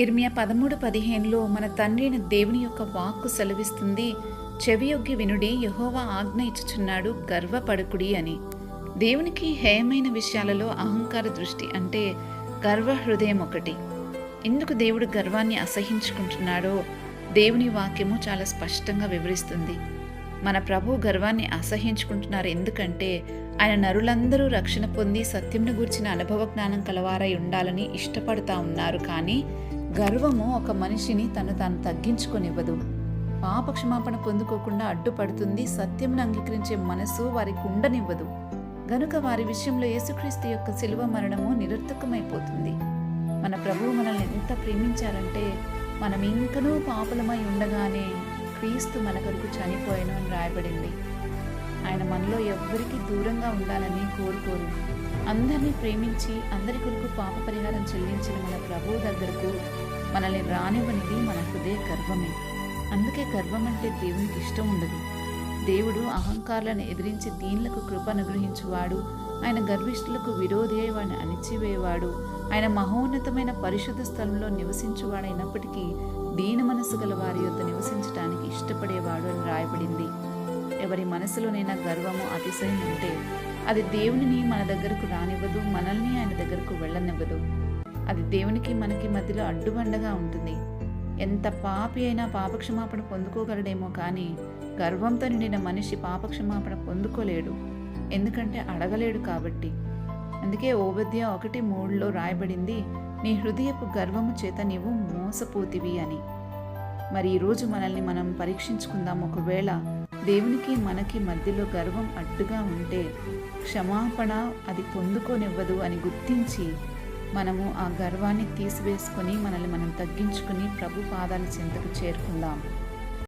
ఇర్మియా పదమూడు పదిహేనులో మన తండ్రిని దేవుని యొక్క వాక్కు సెలవిస్తుంది చెవియొగ్గి వినుడి యహోవా ఆజ్ఞ ఇచ్చుచున్నాడు గర్వపడుకుడి అని. దేవునికి హేయమైన విషయాలలో అహంకార దృష్టి అంటే గర్వ హృదయం ఒకటి. ఎందుకు దేవుడు గర్వాన్ని అసహించుకుంటున్నాడో దేవుని వాక్యము చాలా స్పష్టంగా వివరిస్తుంది. మన ప్రభు గర్వాన్ని అసహించుకుంటున్నారు ఎందుకంటే ఆయన నరులందరూ రక్షణ పొంది సత్యంను గూర్చిన అనుభవ జ్ఞానం కలవారై ఉండాలని ఇష్టపడతా ఉన్నారు కానీ గర్వము ఒక మనిషిని తను తాను తగ్గించుకొనివ్వదు. పాప క్షమాపణ పొందుకోకుండా అడ్డుపడుతుంది సత్యంను అంగీకరించే మనసు వారికి ఉండనివ్వదు. గనుక వారి విషయంలో యేసుక్రీస్తు యొక్క శిలువ మరణము నిరర్థకమైపోతుంది. మన ప్రభువు మనల్ని ఎంత ప్రేమించారంటే మనం ఇంకనూ పాపలమై ఉండగానే క్రీస్తు మన కొరకు చనిపోయాను అని రాయబడింది. ఆయన మనలో ఎవ్వరికీ దూరంగా ఉండాలని కోరుకోరు. అందరినీ ప్రేమించి అందరి కొరకు పాప పరిహారం చెల్లించిన మన ప్రభువు దగ్గరకు మనల్ని రానివ్వనిది మన హృదయ గర్వమే. అందుకే గర్వం అంటే దేవునికి ఇష్టం ఉండదు. దేవుడు అహంకారాలను ఎదిరించి దీనులకు కృప అనుగ్రహించువాడు. ఆయన గర్విష్ఠులకు విరోధి అయి వాడిని అణిచివేవాడు. ఆయన మహోన్నతమైన పరిశుద్ధ స్థలంలో నివసించువాడైనప్పటికీ దీన మనసు గల వారి యొక్క నివసించడానికి ఇష్టపడేవాడు అని రాయబడింది. ఎవరి మనసులోనైనా గర్వము అతిశయం ఉంటే అది దేవునిని మన దగ్గరకు రానివ్వదు మనల్ని ఆయన దగ్గరకు వెళ్ళనివ్వదు. అది దేవునికి మనకి మధ్యలో అడ్డుబండగా ఉంటుంది. ఎంత పాపి అయినా పాపక్షమాపణ పొందుకోగలడేమో కానీ గర్వంతో నిండిన మనిషి పాపక్షమాపణ పొందుకోలేడు. ఎందుకంటే అడగలేడు కాబట్టి. అందుకే ఓబద్య ఒకటి మూడులో రాయబడింది నీ హృదయపు గర్వము చేత నీవు మోసపోతివి అని. మరి ఈరోజు మనల్ని మనం పరీక్షించుకుందాం ఒకవేళ దేవునికి మనకి మధ్యలో గర్వం అడ్డుగా ఉంటే క్షమాపణ అది పొందుకోనివ్వదు అని గుర్తించి మనము ఆ గర్వాన్ని తీసివేసుకొని మనల్ని మనం తగ్గించుకుని ప్రభు పాదాల చెంతకు చేరుకుందాం.